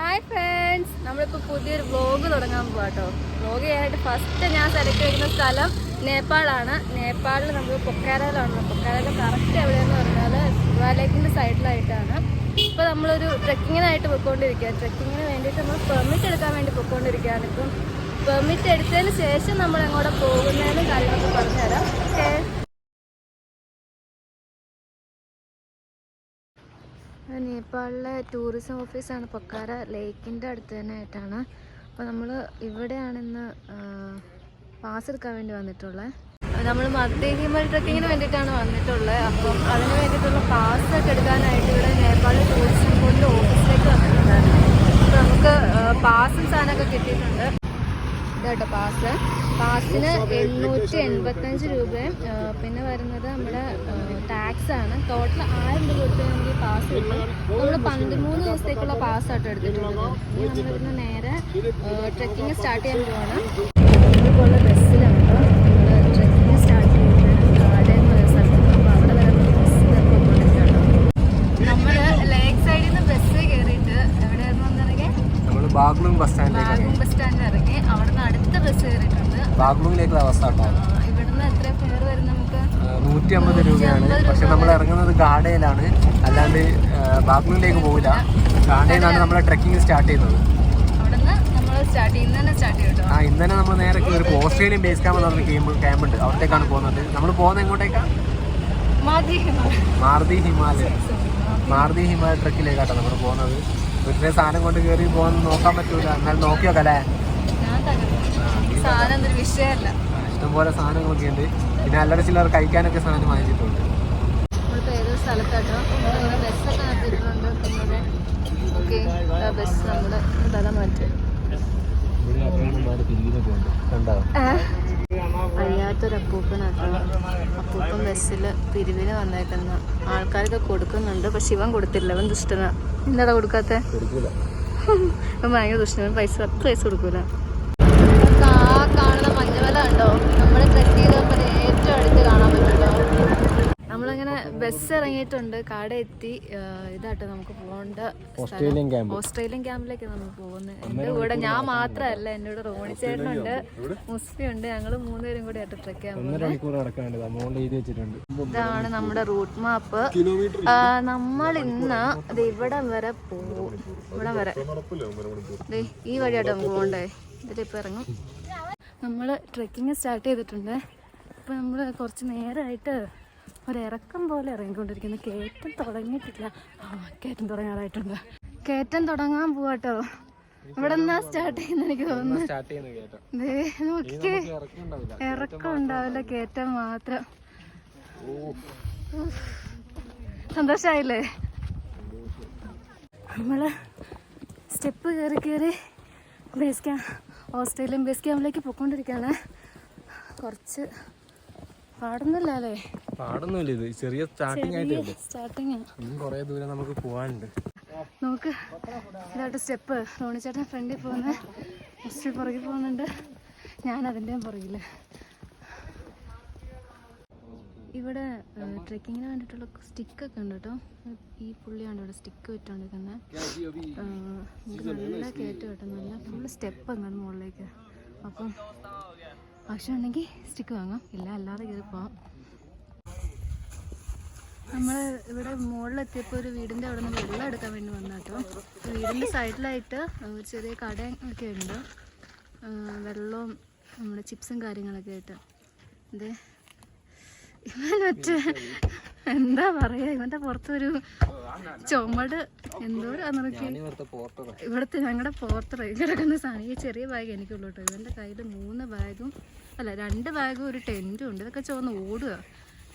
Hi friends നമ്മളിപ്പോൾ പുതിയൊരു vlog തുടങ്ങാൻ പോവാ കേട്ടോ വ്ലോഗ് ചെയ്യാനായിട്ട് ഫസ്റ്റ് ഞാൻ സെലക്ട് ചെയ്യുന്ന സ്ഥലം നേപ്പാളാണ്. നേപ്പാളിൽ നമുക്ക് പൊക്കാരയിലാണ് പൊക്കാരയിൽ കറക്റ്റ് എവിടെയെന്ന് പറഞ്ഞാൽ ഹിമാലയത്തിന്റെ സൈഡിലായിട്ടാണ് ഇപ്പോൾ നമ്മളൊരു ട്രക്കിങ്ങിനായിട്ട് പോയിക്കൊണ്ടിരിക്കുക ട്രക്കിങ്ങിന് വേണ്ടിയിട്ട് നമ്മൾ പെർമിറ്റ് എടുക്കാൻ വേണ്ടി പോയിക്കൊണ്ടിരിക്കുകയാണ്. ഇപ്പം പെർമിറ്റ് എടുത്തതിന് ശേഷം നമ്മൾ എങ്ങോട്ട് പോകുന്നതിനും നേപ്പാളിലെ ടൂറിസം ഓഫീസാണ് പൊക്കാര ലേക്കിന്റെ അടുത്ത് തന്നെ ആയിട്ടാണ്. അപ്പോൾ നമ്മൾ ഇവിടെയാണ് ഇന്ന് പാസ് എടുക്കാൻ വേണ്ടി വന്നിട്ടുള്ളത് നമ്മൾ മധ്യ ഹിമൽ ട്രക്കിങ്ങിന് വേണ്ടിയിട്ടാണ് വന്നിട്ടുള്ളത് അപ്പം അതിന് വേണ്ടിയിട്ടുള്ള പാസ് ഒക്കെ എടുക്കാനായിട്ട് ഇവിടെ നേപ്പാൾ ടൂറിസം ബോർഡിന്റെ ഓഫീസിലേക്ക് വന്നിട്ടുണ്ടായിരുന്നു. അപ്പോൾ നമുക്ക് പാസും സാധനമൊക്കെ കിട്ടിയിട്ടുണ്ട്. ഇതാട്ടോ പാസ്. പാസിന് എണ്ണൂറ്റി എൺപത്തഞ്ച് രൂപയും പിന്നെ വരുന്നത് നമ്മുടെ ടാക്സ് ആണ്. ടോട്ടൽ ആയിരം രൂപ കൊടുത്ത് നമുക്ക് പാസ് കിട്ടും. നമ്മൾ പതിമൂന്ന് ദിവസത്തേക്കുള്ള പാസ് ആയിട്ട് എടുത്തിട്ടുള്ളത്. ഇനി നമ്മളിവിടുന്ന് നേരെ ട്രെക്കിങ് സ്റ്റാർട്ട് ചെയ്യാൻ പോവാണ് ഇതുപോലെ ബസ്സിലാണ് നമ്മൾ ട്രെക്കിങ് സ്റ്റാർട്ട് ചെയ്യുന്നത് ഗാർഡൻ എന്ന് പറയുന്ന സ്ഥലത്ത് അപ്പോൾ അവിടെ വരെ ബസ്സിലൊക്കെ പോയിക്കൊണ്ടിരിക്കുകയാണ് നമ്മൾ ലേക്ക് സൈഡിൽ നിന്ന് ബസ് കയറിയിട്ട് എവിടെയായിരുന്നു വന്നിറങ്ങിയ നമ്മൾ ബാഗ്ലൂം ബസ് സ്റ്റാൻഡിലേക്ക് ബാഗും ബസ് സ്റ്റാൻഡിൽ ഇറങ്ങി അവിടുന്ന് അടുത്ത ബസ് കയറിയിട്ടുണ്ട് ബാഗ്ലൂമിലേക്കുള്ള അവസ്ഥ കേട്ടോ ആ, ഇവിടുന്ന് എത്ര പേര് വരും നമുക്ക് നൂറ്റി അമ്പത് രൂപയാണ് പക്ഷെ നമ്മൾ ഗാഡയിലാണ് അല്ലാണ്ട് ബാഗ്ലൂരിലേക്ക് പോകില്ല കാണ്ടയിലാണ് നമ്മളെ ട്രക്കിംഗ് സ്റ്റാർട്ട് ചെയ്യുന്നത്. നമ്മൾ ആ ഇന്ന് തന്നെ നമ്മൾ നേരെ കയറി ഓസ്ട്രേലിയൻ ബേസ് ക്യാമ്പ് പറഞ്ഞ ക്യാമ്പ് ക്യാമ്പ് ഉണ്ട്. അവിടത്തേക്കാണ് പോകുന്നത്. നമ്മൾ പോകുന്നത് എങ്ങോട്ടേക്കാ? മതി മാർദി ഹിമാലയ. മാർദി ഹിമാലയ ട്രക്കിലേക്കാട്ടോ നമ്മൾ പോകുന്നത്. വീട്ടിലെ സാധനം കൊണ്ട് കയറി പോകാൻ നോക്കാൻ പറ്റൂല. എന്നാൽ നോക്കി നോക്കല്ലേ? ഞാൻ തകർന്നു. സാധനം എന്തൊരു വിഷയമല്ല. ഇഷ്ടംപോലെ സാധനങ്ങളൊക്കെ ഉണ്ട്. പിന്നെ അല്ലറ ചില്ലർ കഴിക്കാനൊക്കെ സാധനം വാങ്ങിച്ചിട്ടുണ്ട്. സ്ഥലത്താട്ടോ. നമ്മളിങ്ങനെ ബസ്സൊക്കെ നിർത്തിയിട്ടുണ്ട് പിന്നെ ഓക്കെ ബസ് നമ്മൾ തല മാറ്റി. കണ്ടോ അറിയാത്തൊരു അപ്പൂപ്പനാട്ടോ. അപ്പൂപ്പൻ ബസ്സിൽ പിരിവിന് വന്നേക്കുന്ന. ആൾക്കാരൊക്കെ കൊടുക്കുന്നുണ്ട് പക്ഷെ ഇവൻ കൊടുത്തില്ല. ഇവൻ ദുഷ്ടന. എന്താടാ കൊടുക്കാത്ത? ഇവൻ ഭയങ്കര ദുഷ്ടന. പൈസ പത്ത് പൈസ കൊടുക്കൂല. ആ കാണുന്ന മഞ്ഞവല കണ്ടോ? നമ്മൾ ട്രെക്ക് ചെയ്തപ്പോൾ ഏറ്റവും അടുത്ത് കാണാൻ പറ്റുമല്ലോ നമ്മളങ്ങനെ ബസ് ഇറങ്ങിയിട്ടുണ്ട് കാട് എത്തി ഇതായിട്ട് ഇതാട്ടോ നമുക്ക് പോകേണ്ട ഓസ്ട്രേലിയൻ ക്യാമ്പ്. ഓസ്ട്രേലിയൻ ക്യാമ്പിലേക്ക് നമ്മൾ പോകുന്നത് എന്റെ കൂടെ ഞാൻ മാത്രമല്ല എന്റെ കൂടെ റോണി ചേട്ടനുണ്ട്. മുസ്ഫി ഉണ്ട് ഞങ്ങൾ മൂന്നുപേരും കൂടി ആയിട്ട് ട്രെക്ക് ചെയ്യാൻ ഇതാണ് നമ്മുടെ റൂട്ട് മാപ്പ്. നമ്മൾ ഇന്ന് ഇവിടെ ഇവിടം വരെ പോകും ഇവിടം വരെ. ദേ ഈ വഴിയായിട്ട് നമുക്ക് പോകണ്ടേ. ഇതിലിപ്പോൾ ഇറങ്ങും. നമ്മൾ ട്രക്കിങ് സ്റ്റാർട്ട് ചെയ്തിട്ടുണ്ട്. ഇപ്പം നമ്മൾ കുറച്ച് നേരമായിട്ട് ഒരിറക്കം പോലെ ഇറങ്ങിക്കൊണ്ടിരിക്കുന്നു. കയറ്റം തുടങ്ങിയിട്ടില്ല. ആ കയറ്റം തുടങ്ങാറായിട്ടുണ്ട്. കയറ്റം തുടങ്ങാൻ പോവാട്ടോ ഇവിടെ നിന്നാ സ്റ്റാർട്ട് ചെയ്യുന്ന എനിക്ക് തോന്നുന്നു. ഇറക്കം ഉണ്ടാവില്ല. ഇറക്കം ഉണ്ടാവില്ല. കയറ്റം മാത്രം. സന്തോഷായില്ലേ? നമ്മൾ സ്റ്റെപ്പ് കയറി കയറി ബേസ് ക്യാമ്പ് ഓസ്ട്രേലിയൻ ബേസ് ക്യാമ്പിലേക്ക് പോയിക്കൊണ്ടിരിക്കുകയാണ്. കുറച്ച് പാടുന്നില്ല അല്ലേ പാടൊന്നുമില്ല ഇത്. ചെറിയ സ്റ്റാർട്ടിംഗ് ആയിട്ടേ സ്റ്റാർട്ടിംഗ് ഇനിയും കുറേ ദൂരം നമുക്ക് പോകാനുണ്ട് നോക്ക് ഇതായിട്ട് സ്റ്റെപ്പ് റോണിച്ചേട്ടൻ ഫ്രണ്ടിൽ പോകുന്ന. മുസ്റ്റി പുറകിൽ പോകുന്നുണ്ട്. ഞാൻ അതിന്റെയും പുറകിൽ ഇവിടെ ട്രെക്കിങ്ങിന് വേണ്ടിയിട്ടുള്ള സ്റ്റിക്കൊക്കെ ഉണ്ട് കേട്ടോ. ഈ പുള്ളിയാണ് ഇവിടെ സ്റ്റിക്ക് വിറ്റോണ്ടിരിക്കുന്നത് നമുക്ക് നല്ല കയറ്റം കേട്ടോ. നല്ല ഫുൾ സ്റ്റെപ്പ് അങ്ങോട്ട് മുകളിലേക്ക്. അപ്പം ആവശ്യമുണ്ടെങ്കിൽ സ്റ്റിക്ക് വാങ്ങാം. ഇല്ല അല്ലാതെ കയറി പോവാം. നമ്മൾ ഇവിടെ മുകളിലെത്തിയപ്പോൾ ഒരു വീടിന്റെ അവിടെ നിന്ന് വെള്ളം എടുക്കാൻ വേണ്ടി വന്നാട്ടോ. വീടിന്റെ സൈഡിലായിട്ട് ഒരു ചെറിയ കട ഒക്കെ ഉണ്ട് വെള്ളവും നമ്മുടെ ചിപ്സും കാര്യങ്ങളൊക്കെ ആയിട്ട്. അതെ ഇവൻ മറ്റേ എന്താ പറയാ? ഇവന്റെ പുറത്തൊരു ചുമട് എന്തോരാന്നൊക്കെ ഇവിടുത്തെ ഞങ്ങളുടെ പോർട്ടർ കിടക്കുന്ന സാധനം. ഈ ചെറിയ ബാഗ് എനിക്കുള്ളൂ ഇവന്റെ കയ്യിൽ മൂന്ന് ബാഗും അല്ല രണ്ട് ബാഗും ഒരു ടെന്റും ഉണ്ട്. ഇതൊക്കെ ചുവന്ന് ഓടുക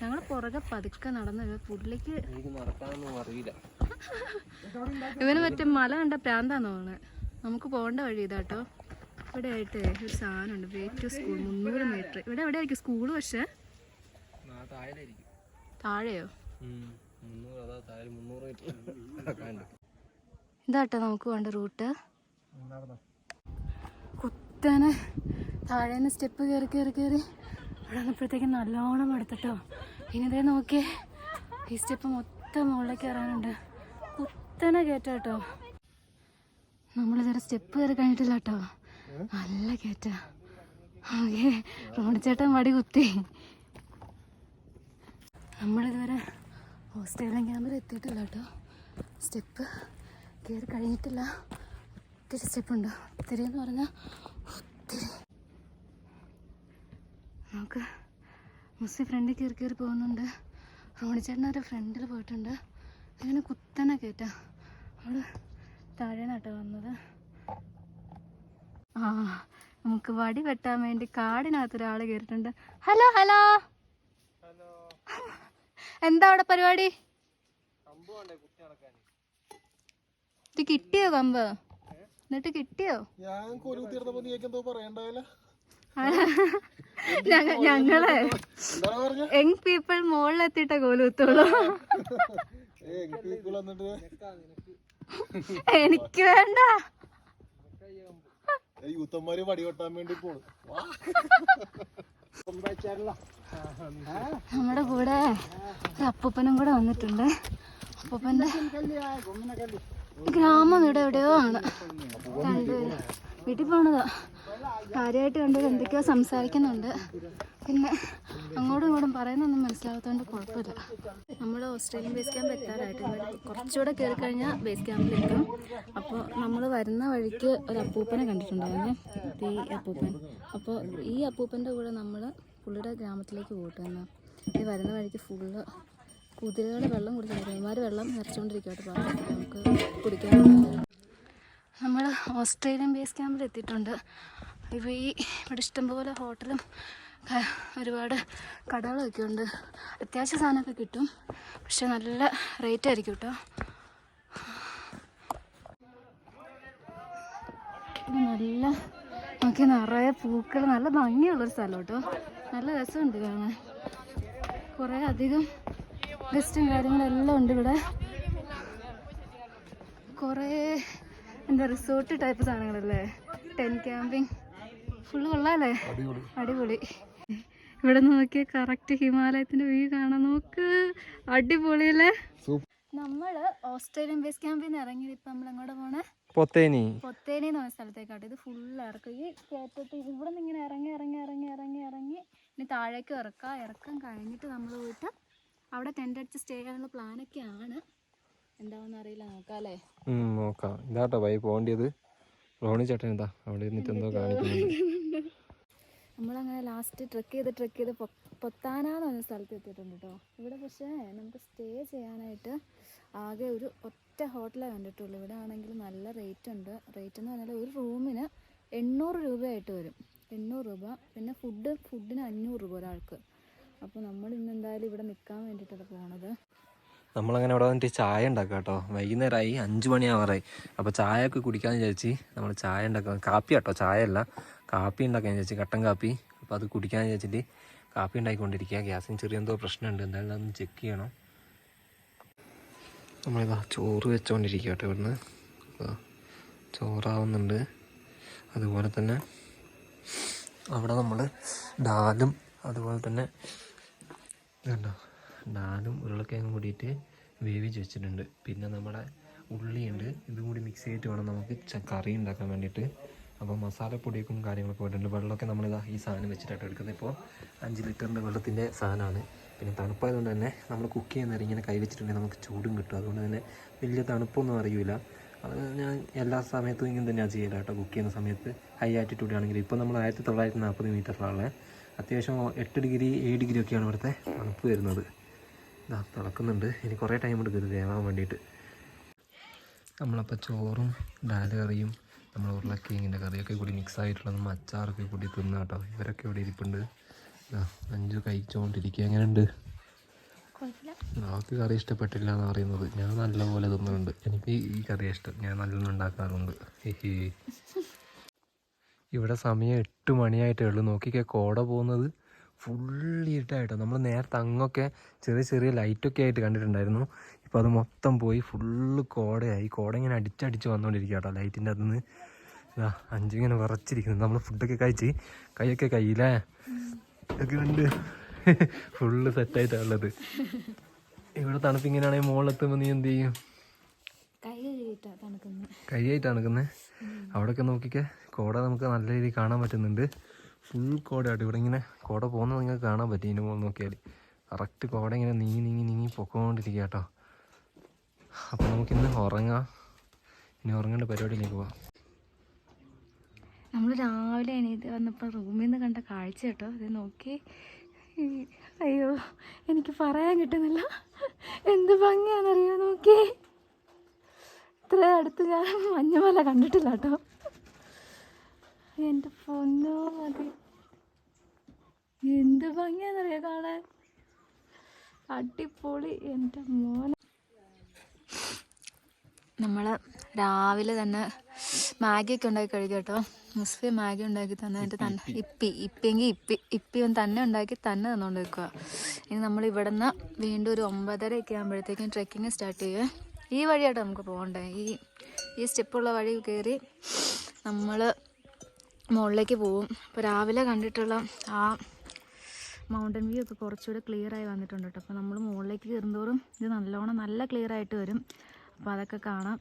ഞങ്ങൾ പുറകെ പതുക്കെ നടന്ന് ഇവ പുള്ളിക്ക് ഇവന് മറ്റേ മല കണ്ട പ്രാന്താന്ന് തോന്നുന്നത് നമുക്ക് പോകേണ്ട വഴി ഇതാട്ടോ. ഇവിടെ ആയിട്ട് ഒരു സാധനമുണ്ട്. വേറ്റ് സ്കൂൾ മുന്നൂറ് മീറ്റർ ഇവിടെ എവിടെ ആയിരിക്കും സ്കൂൾ പക്ഷേ താഴെയോ? ഇതാട്ടോ നമുക്ക് വേണ്ട റൂട്ട്. കുത്തനെ താഴേന്ന് സ്റ്റെപ്പ് കയറി കയറി കയറി ഇവിടെ നല്ലോണം എടുത്തിട്ടോ ഇനി ഇതേ നോക്കിയേ. ഈ സ്റ്റെപ്പ് മൊത്തം മുകളിലേക്ക് ഇറങ്ങാനുണ്ട് കുത്തനെ കയറ്റാട്ടോ. നമ്മളിതുവരെ സ്റ്റെപ്പ് കയറി കഴിഞ്ഞിട്ടില്ല കേട്ടോ നല്ല കയറ്റ. ആകെ റോണിച്ചേട്ടൻ വടി കുത്തി. നമ്മളിതുവരെ ഓസ്ട്രേലിയൻ ക്യാമ്പിൽ എത്തിയിട്ടില്ല കേട്ടോ സ്റ്റെപ്പ് കയറി കഴിഞ്ഞിട്ടില്ല. ഒത്തിരി സ്റ്റെപ്പുണ്ട്. ഒത്തിരി എന്ന് പറഞ്ഞാൽ ഒത്തിരി. നമുക്ക് മുസ്സി ഫ്രണ്ടിൽ കയറി കയറി പോകുന്നുണ്ട്. റോണിച്ചേട്ടൻ ഒരു ഫ്രണ്ടിൽ പോയിട്ടുണ്ട്. അങ്ങനെ കുത്തനെ കയറ്റാം അവിടെ താഴെ താഴേനാട്ടോ വന്നത്. ആ നമുക്ക് വടി വെട്ടാൻ വേണ്ടി കാടിനകത്ത് ഒരാൾ കയറിയിട്ടുണ്ട്. Hello hello. എന്താ അവിടെ പരിപാടി? ഇത് കിട്ടിയോ കമ്പ്? എന്നിട്ട് കിട്ടിയോ? ഞാൻ ഞങ്ങൾ യങ് പീപ്പിൾ മുകളിലെത്തിയിട്ടേ കോൽ കുത്തുള്ളൂ. ഏ പീപ്പിൾ വന്നിട്ട് എനിക്ക് വേണ്ട. ഏ യൂത്തന്മാര് വടി കൊട്ടാൻ വേണ്ടി പോണു. വാ. നമ്മുടെ കൂടെ ഒരു അപ്പൂപ്പനും കൂടെ വന്നിട്ടുണ്ട്. അപ്പൂപ്പന്റെ ഗ്രാമം ഇവിടെ എവിടെയോ ആണ്. വീട്ടിൽ പോണതാ. കാര്യമായിട്ട് കണ്ടത് എന്തൊക്കെയോ സംസാരിക്കുന്നുണ്ട്. പിന്നെ അങ്ങോട്ടും ഇങ്ങോട്ടും പറയുന്നൊന്നും മനസ്സിലാകാത്തതുകൊണ്ട് കുഴപ്പമില്ല. നമ്മൾ ഓസ്ട്രേലിയൻ ബേസ് ക്യാമ്പ് എത്താറായിട്ട് കുറച്ചുകൂടെ കയറി കഴിഞ്ഞാൽ ബേസ് ക്യാമ്പിലെത്തും അപ്പോൾ നമ്മൾ വരുന്ന വഴിക്ക് ഒരു അപ്പൂപ്പനെ കണ്ടിട്ടുണ്ടായിരുന്നു. ഈ അപ്പൂപ്പൻ. അപ്പോൾ ഈ അപ്പൂപ്പന്റെ കൂടെ നമ്മൾ പുള്ളിയുടെ ഗ്രാമത്തിലേക്ക് പോയിട്ട് ഈ വരുന്ന വഴിക്ക് ഫുള്ള് കുതിരകൾ വെള്ളം കുടിച്ചിട്ടുണ്ട് ഇവന്മാർ വെള്ളം നിറച്ചുകൊണ്ടിരിക്കട്ടെ പറഞ്ഞു നമുക്ക് കുടിക്കാൻ നമ്മൾ ഓസ്ട്രേലിയൻ ബേസ് ക്യാമ്പിൽ എത്തിയിട്ടുണ്ട്. ഇവ ഈ ഇവിടെ ഇഷ്ടംപോലെ ഹോട്ടലും ഒരുപാട് കടകളൊക്കെ ഉണ്ട്. അത്യാവശ്യ സാധനമൊക്കെ കിട്ടും. പക്ഷെ നല്ല റേറ്റ് ആയിരിക്കും കേട്ടോ നല്ല നോക്കി നിറയെ പൂക്കൾ നല്ല ഭംഗിയുള്ളൊരു സ്ഥലം കേട്ടോ നല്ല രസമുണ്ട് കാണാൻ. കുറേ അധികം ഗസ്റ്റും കാര്യങ്ങളെല്ലാം ഉണ്ട് ഇവിടെ. കുറേ എന്താ റിസോർട്ട് ടൈപ്പ് സാധനങ്ങളല്ലേ? ടെൻ ക്യാമ്പിങ് ഫുള്ള് കൊള്ളാല്ലേ? അടിപൊളി. ഇവിടെ നോക്കിയ കറക്റ്റ് ഹിമാലയത്തിന്റെ വ്യൂ കാണാൻ നോക്ക്. അടിപൊളി അല്ലേ? നമ്മൾ ഓസ്ട്രേലിയൻ ബേസ് ക്യാമ്പിൽ നിന്ന് ഇറങ്ങിയത് ഇപ്പൊ നമ്മൾ എങ്ങോട്ട് പോണേ? പൊത്തേനി. പൊത്തേനി എന്ന് പറഞ്ഞ സ്ഥലത്തേക്കാട്ട്. ഇത് ഫുള്ള് ഇറക്കും ഈ കയറ്റത്ത് ഇവിടെ നിന്ന് ഇങ്ങനെ ഇറങ്ങി ഇറങ്ങി ഇറങ്ങി ഇറങ്ങി ഇറങ്ങി ഇനി താഴേക്ക് ഇറക്കാം. ഇറക്കം കഴിഞ്ഞിട്ട് നമ്മൾ പോയിട്ട് അവിടെ ടെന്റ് അടിച്ച് സ്റ്റേ ചെയ്യാനുള്ള പ്ലാനൊക്കെയാണ് എന്താവെന്ന് അറിയില്ല. നോക്കാം അല്ലേ നോക്കാം. ഇതാട്ടോ ബൈ പോകേണ്ടത്. റോണി ചേട്ടൻ എന്താ അവിടെ ഇരുന്നിട്ട് എന്തോ കാണിക്കുന്നുണ്ട്. നമ്മളങ്ങനെ ലാസ്റ്റ് ട്രക്ക് ചെയ്ത് ട്രക്ക് ചെയ്ത് പൊത്താനാന്ന് പൊത്താന എന്ന് പറഞ്ഞ സ്ഥലത്ത് എത്തിയിട്ടുണ്ട് കേട്ടോ ഇവിടെ പക്ഷേ നമുക്ക് സ്റ്റേ ചെയ്യാനായിട്ട് ആകെ ഒരു ഒറ്റ ഹോട്ടലേ കണ്ടിട്ടുള്ളൂ. ഇവിടെ ആണെങ്കിൽ നല്ല റേറ്റ് ഉണ്ട്. റേറ്റ് എന്ന് പറഞ്ഞാൽ ഒരു റൂമിന് എണ്ണൂറ് രൂപയായിട്ട് വരും. എണ്ണൂറ് രൂപ. പിന്നെ ഫുഡ് ഫുഡിന് അഞ്ഞൂറ് രൂപ ഒരാൾക്ക്. അപ്പോൾ നമ്മൾ ഇന്ന് എന്തായാലും ഇവിടെ നിൽക്കാൻ വേണ്ടിയിട്ടാണ് പോണത്. നമ്മളങ്ങനെ അവിടെ വന്നിട്ട് ചായ ഉണ്ടാക്കാം കേട്ടോ. വൈകുന്നേരമായി അഞ്ച് മണിയാവാറായി. അപ്പോൾ ചായ ഒക്കെ കുടിക്കാന്ന് വിചാരിച്ച് നമ്മൾ ചായ ഉണ്ടാക്കാം കാപ്പി കേട്ടോ ചായ അല്ല കാപ്പി ഉണ്ടാക്കാൻ ചോദിച്ചു കട്ടൻ കാപ്പി. അപ്പോൾ അത് കുടിക്കാന്ന് വിചാരിച്ചിട്ട് കാപ്പി ഉണ്ടാക്കിക്കൊണ്ടിരിക്കുക ഗ്യാസിന് ചെറിയ എന്തോ പ്രശ്നമുണ്ട്. എന്തായാലും അതൊന്ന് ചെക്ക് ചെയ്യണം. നമ്മളിതാ ചോറ് വെച്ചുകൊണ്ടിരിക്കുക കേട്ടോ ഇവിടുന്ന്. ചോറാവുന്നുണ്ട്. അതുപോലെ തന്നെ അവിടെ നമ്മൾ ഡാലും അതുപോലെ തന്നെ ഇതുണ്ടോ? ഡാലും ഉരുളക്കിഴങ്ങും കൂടിയിട്ട് വേവിച്ച് വെച്ചിട്ടുണ്ട്. പിന്നെ നമ്മുടെ ഉള്ളിയുണ്ട്. ഇതും കൂടി മിക്സ് ചെയ്തിട്ട് വേണം നമുക്ക് കറി ഉണ്ടാക്കാൻ വേണ്ടിയിട്ട്. അപ്പോൾ മസാലപ്പൊടിയൊക്കെ കാര്യങ്ങളൊക്കെ പോയിട്ടുണ്ട് വെള്ളമൊക്കെ നമ്മളിതാ ഈ സാധനം വെച്ചിട്ടാണ് എടുക്കുന്നത്. ഇപ്പോൾ അഞ്ച് ലിറ്ററിന്റെ വെള്ളത്തിന്റെ സാധനമാണ്. പിന്നെ തണുപ്പായതുകൊണ്ട് തന്നെ നമ്മൾ കുക്ക് ചെയ്യുന്ന നേരം ഇങ്ങനെ കൈ വെച്ചിട്ടുണ്ടെങ്കിൽ നമുക്ക് ചൂടും കിട്ടും. അതുകൊണ്ട് തന്നെ വലിയ തണുപ്പൊന്നും അറിയില്ല അത് ഞാൻ എല്ലാ സമയത്തും ഇങ്ങനെ തന്നെയാണ് ചെയ്യല കേട്ടോ കുക്ക് ചെയ്യുന്ന സമയത്ത്. ഹൈ ആറ്റിറ്റ്യൂഡ് ആണെങ്കിൽ ഇപ്പോൾ നമ്മൾ ആയിരത്തി തൊള്ളായിരത്തി നാൽപ്പത് മീറ്ററിലാണ് അത്യാവശ്യം എട്ട് ഡിഗ്രി ഏഴ് ഡിഗ്രി ഒക്കെയാണ് ഇവിടുത്തെ തണുപ്പ് വരുന്നത്. തിളക്കുന്നുണ്ട്. ഇനി കുറേ ടൈം എടുക്കും ഇത് വേവാൻ വേണ്ടിയിട്ട്. നമ്മളപ്പോൾ ചോറും ഡാൽ കറിയും നമ്മൾ ഉരുളക്കിഴങ്ങിന്റെ കറിയൊക്കെ കൂടി മിക്സ് ആയിട്ടുള്ളതും അച്ചാറൊക്കെ കൂടി തിന്നാ കേട്ടോ ഇവരൊക്കെ ഇവിടെ ഇരിപ്പുണ്ട്. അഞ്ചു കഴിച്ചുകൊണ്ടിരിക്കുക എങ്ങനെയുണ്ട്? ഉണ്ട് നമുക്ക് കറി ഇഷ്ടപ്പെട്ടില്ല എന്ന് പറയുന്നത്. ഞാൻ നല്ലപോലെ തിന്നുന്നുണ്ട്. എനിക്ക് ഈ കറി ഇഷ്ടം. ഞാൻ നല്ലോണം ഉണ്ടാക്കാറുണ്ട്. ഇവിടെ സമയം എട്ട് മണിയായിട്ടേ ഉള്ളൂ. നോക്കിക്കേ കോട പോകുന്നത്. ഫുള്ളി ഇട്ടായിട്ടോ നമ്മൾ നേരത്തെ അങ്ങൊക്കെ ചെറിയ ചെറിയ ലൈറ്റൊക്കെ ആയിട്ട് കണ്ടിട്ടുണ്ടായിരുന്നു. ഇപ്പോൾ അത് മൊത്തം പോയി ഫുള്ള് കോടയായി. കോട ഇങ്ങനെ അടിച്ചടിച്ച് വന്നുകൊണ്ടിരിക്കുക കേട്ടോ ലൈറ്റിന്റെ അകത്തുനിന്ന് ഇതാ അഞ്ചിങ്ങനെ വിറച്ചിരിക്കുന്നു. നമ്മൾ ഫുഡൊക്കെ കഴിച്ച് കൈയൊക്കെ കയ്യിലേ? ഇതൊക്കെ ഉണ്ട് ഫുള്ള് സെറ്റായിട്ടാണ് ഉള്ളത്. ഇവിടെ തണുപ്പിങ്ങനെയാണെങ്കിൽ മുകളിലെത്തുമ്പോൾ നീ എന്ത് ചെയ്യും? കൈ കഴുകി ആയിട്ടാ തണുക്കുന്നത് കരിയായിട്ടാണ് നിൽക്കുന്നത് അവിടെയൊക്കെ നോക്കിക്കേ. കോട നമുക്ക് നല്ല രീതിയിൽ കാണാൻ പറ്റുന്നുണ്ട്. ഫുൾ കോടയായിട്ട് ഇവിടെ ഇങ്ങനെ കോട പോകുന്നത് നിങ്ങൾക്ക് കാണാൻ പറ്റും ഇനി പോകുന്ന നോക്കിയാൽ കറക്റ്റ് കോട ഇങ്ങനെ നീങ്ങി നീങ്ങി നീങ്ങി പൊക്കോണ്ടിരിക്കുക കേട്ടോ. അപ്പോൾ നമുക്കിന്ന് ഉറങ്ങാം. ഇനി ഉറങ്ങേണ്ട പരിപാടിയിലേക്ക് പോവാം. നമ്മൾ രാവിലെ എണീറ്റ് വന്നപ്പോൾ റൂമിൽ നിന്ന് കണ്ട കാഴ്ച കേട്ടോ. അത് നോക്കി. അയ്യോ എനിക്ക് പറയാൻ കിട്ടുന്നില്ല. എന്ത് ഭംഗിയാണെന്നറിയോ? നോക്കി. ഇത്ര അടുത്ത് ഞാൻ മഞ്ഞമല കണ്ടിട്ടില്ല കേട്ടോ. എന്റെ പൊന്നോ മതി എന്ത് ഭംഗിയാണെന്നറിയോ കാണാൻ? അടിപൊളി എന്റെ മോനെ. നമ്മൾ രാവിലെ തന്നെ മാഗിയൊക്കെ ഉണ്ടാക്കി കഴിക്കും കേട്ടോ. മുസ്ഫി മാഗി ഉണ്ടാക്കി തന്നതിന്റെ തന്നെ ഇപ്പി ഇപ്പിയെങ്കിൽ ഇപ്പി ഇപ്പി ഒന്ന് തന്നെ ഉണ്ടാക്കി തന്നെ തന്നുകൊണ്ട് വെക്കുക ഇനി നമ്മൾ ഇവിടെ നിന്ന് വീണ്ടും ഒരു ഒമ്പതരയൊക്കെ ആകുമ്പോഴത്തേക്കും ട്രെക്കിങ് സ്റ്റാർട്ട് ചെയ്യുക ഈ വഴിയായിട്ട് നമുക്ക് പോകണ്ടേ. ഈ ഈ സ്റ്റെപ്പുള്ള വഴി കയറി നമ്മൾ മുകളിലേക്ക് പോവും. അപ്പോൾ രാവിലെ കണ്ടിട്ടുള്ള ആ മൗണ്ടൻ വ്യൂ ഒക്കെ കുറച്ചുകൂടെ ക്ലിയർ ആയി വന്നിട്ടുണ്ട് കേട്ടോ. അപ്പോൾ നമ്മൾ മുകളിലേക്ക് കയറുന്തോറും ഇത് നല്ലോണം നല്ല ക്ലിയർ ആയിട്ട് വരും. അപ്പോൾ അതൊക്കെ കാണാം.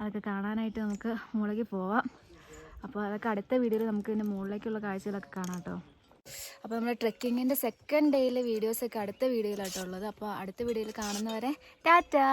അതൊക്കെ കാണാനായിട്ട് നമുക്ക് മുകളിലേക്ക് പോവാം. അപ്പോൾ അതൊക്കെ അടുത്ത വീഡിയോയിൽ നമുക്ക് ഇതിന്റെ മുകളിലേക്കുള്ള കാഴ്ചകളൊക്കെ കാണാം കേട്ടോ. അപ്പോൾ നമ്മുടെ ട്രെക്കിങ്ങിന്റെ സെക്കൻഡ് ഡേയിലെ വീഡിയോസൊക്കെ അടുത്ത വീഡിയോയിലാട്ടോ ഉള്ളത്. അപ്പോൾ അടുത്ത വീഡിയോയിൽ കാണുന്നവരെ ടാറ്റാ!